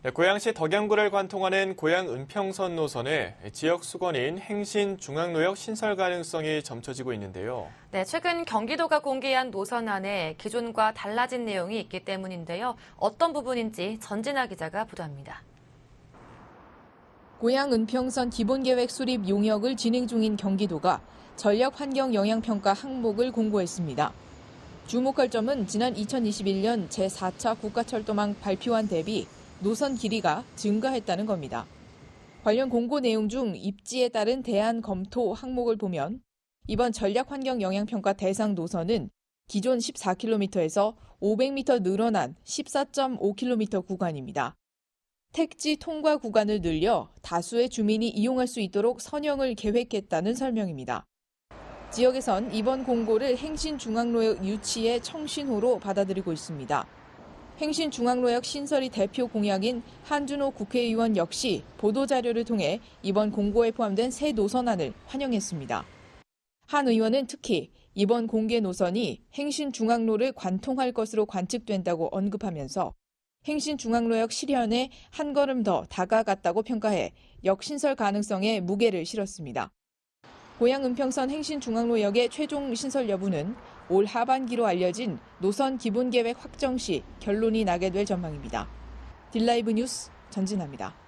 네, 고양시 덕양구를 관통하는 고양 은평선 노선에 지역 수건인 행신 중앙로역 신설 가능성이 점쳐지고 있는데요. 네, 최근 경기도가 공개한 노선 안에 기존과 달라진 내용이 있기 때문인데요. 어떤 부분인지 전진아 기자가 보도합니다. 고양 은평선 기본계획 수립 용역을 진행 중인 경기도가 전력 환경 영향 평가 항목을 공고했습니다. 주목할 점은 지난 2021년 제4차 국가철도망 발표안 대비 노선 길이가 증가했다는 겁니다. 관련 공고 내용 중 입지에 따른 대안 검토 항목을 보면 이번 전략 환경 영향 평가 대상 노선은 기존 14km에서 500m 늘어난 14.5km 구간입니다. 택지 통과 구간을 늘려 다수의 주민이 이용할 수 있도록 선형을 계획했다는 설명입니다. 지역에선 이번 공고를 행신중앙로역 유치의 청신호로 받아들이고 있습니다. 행신중앙로역 신설이 대표 공약인 한준호 국회의원 역시 보도자료를 통해 이번 공고에 포함된 새 노선안을 환영했습니다. 한 의원은 특히 이번 공개 노선이 행신중앙로를 관통할 것으로 관측된다고 언급하면서 행신중앙로역 실현에 한 걸음 더 다가갔다고 평가해 역신설 가능성에 무게를 실었습니다. 고양 은평선 행신 중앙로역의 최종 신설 여부는 올 하반기로 알려진 노선 기본 계획 확정 시 결론이 나게 될 전망입니다. 딜라이브 뉴스 전진합니다.